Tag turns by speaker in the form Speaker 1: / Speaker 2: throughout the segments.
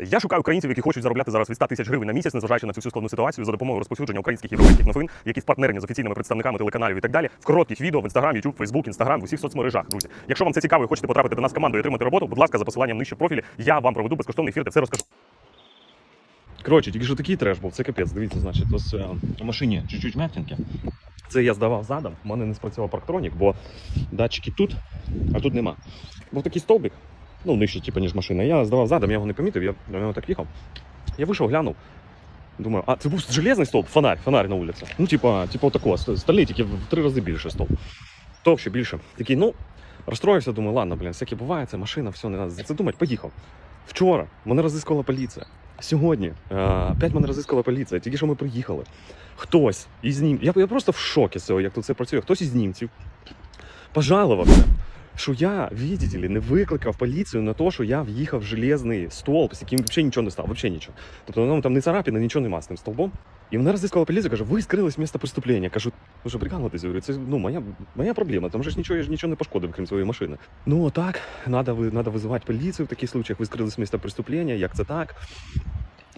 Speaker 1: Я шукаю українців, які хочуть заробляти зараз від 100 тисяч гривень на місяць, незважаючи на цю всю складну ситуацію за допомогою розповсюдження українських і європейських новин, які спартнерні з офіційними представниками телеканалів і так далі, в коротких відео в Instagram, YouTube, Facebook, Instagram, в усіх соцмережах. Друзі, якщо вам це цікаво і хочете потрапити до нас в команду і отримати роботу, будь ласка, за посиланням нижче в профілі, я вам проведу безкоштовний ефір, де все розкажу.
Speaker 2: Коротше, тільки що такий треш був, це капець. Дивіться, значить, ось е, в машині чуть-чуть м'ятинки. Це я здавав задом, в мене не спрацював парктронік, бо датчики тут, а тут нема. Був такий стовбик, ну нижче, типу, ніж машина. Я здавав задом, я його не помітив, я на нього так їхав. Я вийшов, глянув. Думаю, а це був железний стовп, фонарь, фонарь на вулиці. Ну, типа, типа такого, стальний, тільки в три рази більше стовп. Товще, більше. Такий, ну, розстроївся, думаю, ладно, блін, всяке буває, це машина, все, не треба це думати, поїхав. Вчора мене розіскала поліція. Сьогодні е, опять мене розіскала поліція, тільки що ми приїхали. Хтось із німців, я, просто в шокі з цього, як тут це працює. Хтось із німців пожалувався, що я, видите ли, не викликав поліцію на те, що я в'їхав в железний стовп, з яким взагалі нічого не став, взагалі нічого. Тобто ну, там не царапіна, нічого нема з тим стовбом. І мене розіскала поліція, каже, ви скрились місце преступлення. Кажу, ви що прикалуєтесь? Я говорю, це ну, моя, моя проблема, там же ж нічого, я ж нічого не пошкодив, крім своєї машини. Ну так, надо визивати поліцію в таких случаях, ви скрились місце преступлення, як це так?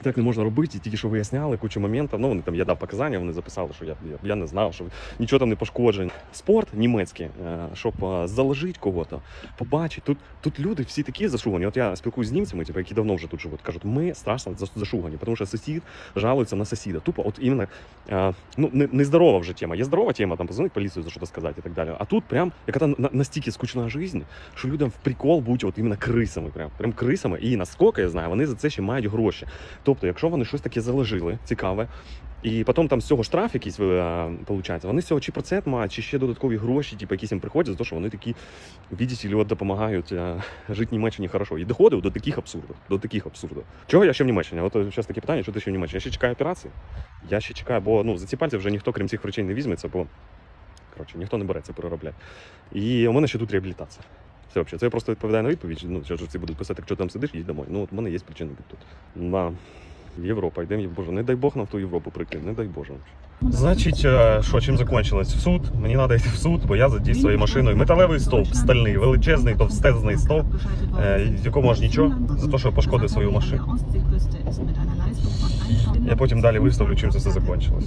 Speaker 2: Так не можна робити, тільки що виясняли кучу моментів. Ну, вони там я дав показання, вони записали, що я, я, я не знав, що нічого там не пошкоджено. Спорт німецький, е, щоб е, заложити кого-то, побачити. Тут, тут люди всі такі зашугані. От я спілкуюся з німцями, типу, які давно вже тут живуть, кажуть, ми страшно зашугані, тому що сусід жалується на сусіда. Тупо, от іменно е, ну, не, не здорова вже тема. Є здорова тема, там позвонить поліцію за що сказати і так далі. А тут прям яка на, настільки скучна життя, що людям в прикол бути от іменно крисами. Прям, прям крисами. І наскільки я знаю, вони за це ще мають гроші. Тобто, якщо вони щось таке заложили, цікаве, і потім там з цього штраф якийсь виходить, вони з цього чи процент мають, чи ще додаткові гроші, типу, якісь їм приходять за те, що вони такі, ли, от допомагають е, жити в Німеччині хорошо. І доходив до таких абсурдів. До таких абсурдів. Чого я ще в Німеччині? От зараз таке питання, що ти ще в Німеччині? Я ще чекаю операції. Я ще чекаю, бо ну, за ці пальці вже ніхто, крім цих речей, не візьметься, бо коротше, ніхто не береться переробляти. І у мене ще тут реабілітація. Це взагалі, це я просто відповідаю на відповідь. Ну, що ж ці будуть писати, якщо там сидиш, їдь домой. Ну, от у мене є причина бути тут. Да. Європа, йдемо, Боже, не дай Бог нам в ту Європу прикинь, не дай Боже. Значить, е, що, чим закінчилось? В суд. Мені треба йти в суд, бо я задів своєю машиною. Металевий стовп, стальний, величезний, товстезний стовп, е, в якому аж нічого, за те, що пошкодив свою машину. Я потім далі виставлю, чим це все закінчилось.